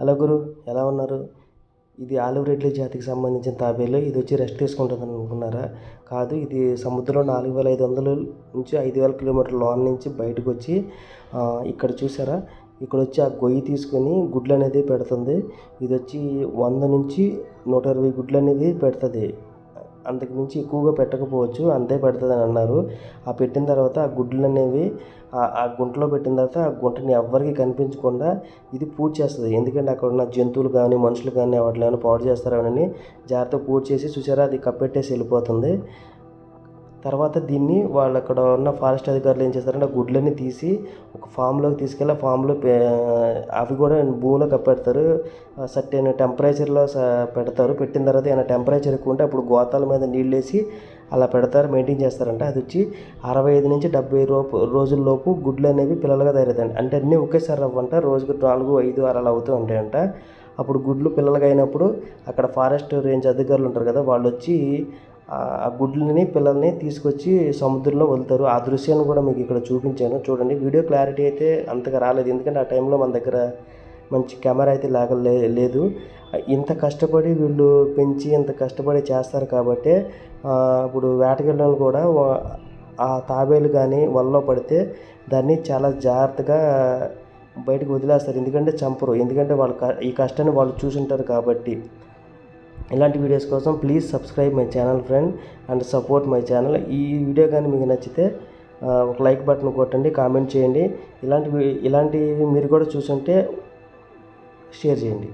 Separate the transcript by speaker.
Speaker 1: Hello గురు ఎలా ఉన్నారు? ఇది ఆలివరెడ్లి జాతికి సంబంధించిన తాబేలు. ఇది వచ్చి రెస్ట్ తీసుకుంటుంది అనుకున్నారా? కాదు ఇది సముద్రంలో నాలుగు వేల ఐదు వందల నుంచి ఐదు వేల కిలోమీటర్ల లోన్ నుంచి బయటకు వచ్చి ఇక్కడ చూసారా ఇక్కడ వచ్చి ఆ గొయ్యి తీసుకొని గుడ్లు అనేది పెడుతుంది. ఇది వచ్చి వంద నుంచి నూట ఇరవై గుడ్లు అనేది పెడుతుంది. అంతకు మించి ఎక్కువగా పెట్టకపోవచ్చు అంతే పెడుతుంది అని అన్నారు. ఆ పెట్టిన తర్వాత ఆ గుడ్లు అనేవి ఆ- గుంటలో పెట్టిన తర్వాత ఆ గుంటని ఎవ్వరికి కనిపించకుండా ఇది పూజ చేస్తుంది. ఎందుకంటే అక్కడ ఉన్న జంతువులు కానీ మనుషులు కానీ వాటిని ఏమైనా పాడు చేస్తారని జాగ్రత్తగా పూజ చేసి చూసారా? అది కప్పెట్టేసి వెళ్ళిపోతుంది. తర్వాత దీన్ని వాళ్ళు అక్కడ ఉన్న ఫారెస్ట్ అధికారులు ఏం చేస్తారంటే ఆ గుడ్లన్నీ తీసి ఒక ఫామ్లోకి తీసుకెళ్ళి ఆ ఫామ్లో అవి కూడా భూమిలో కప్పెడతారు. సర్టెన్ టెంపరేచర్లో పెడతారు. పెట్టిన తర్వాత ఏమైనా టెంపరేచర్ ఎక్కువ ఉంటే అప్పుడు గోతాల మీద నీళ్ళు వేసి అలా పెడతారు మెయింటైన్ చేస్తారంట. అది వచ్చి అరవై ఐదు నుంచి డెబ్బై రోపు రోజుల్లోపు గుడ్లు అనేవి పిల్లలుగా తయారవుతాయంట. అంటే అన్నీ ఒకేసారి అవ్వంట రోజుకు నాలుగు ఐదు ఆరు అలా అవుతూ ఉంటాయంట. అప్పుడు గుడ్లు పిల్లలుగా అయినప్పుడు అక్కడ ఫారెస్ట్ రేంజ్ అధికారులు ఉంటారు కదా వాళ్ళు వచ్చి ఆ గుడ్లని పిల్లల్ని తీసుకొచ్చి సముద్రంలో వదులుతారు. ఆ దృశ్యాన్ని కూడా మీకు ఇక్కడ చూపించాను. చూడండి వీడియో క్లారిటీ అయితే అంతగా రాలేదు. ఎందుకంటే ఆ టైంలో మన దగ్గర మంచి కెమెరా అయితే లేక లే- లేదు. ఇంత కష్టపడి వీళ్ళు పెంచి ఇంత కష్టపడి చేస్తారు కాబట్టి ఇప్పుడు వేటకెళ్ళడం కూడా ఆ తాబేలు కానీ వలలో పడితే దాన్ని చాలా జాగ్రత్తగా బయటకు వదిలేస్తారు. ఎందుకంటే చంపరు. ఎందుకంటే వాళ్ళు ఈ కష్టాన్ని వాళ్ళు చూసుంటారు కాబట్టి. ఇలాంటి వీడియోస్ కోసం please subscribe my channel friend and support my channel ఈ వీడియో కానీ మీకు నచ్చితే ఒక లైక్ బటన్ కొట్టండి కామెంట్ చేయండి. ఇలాంటి ఇలాంటివి మీరు కూడా చూసుంటే షేర్ చేయండి.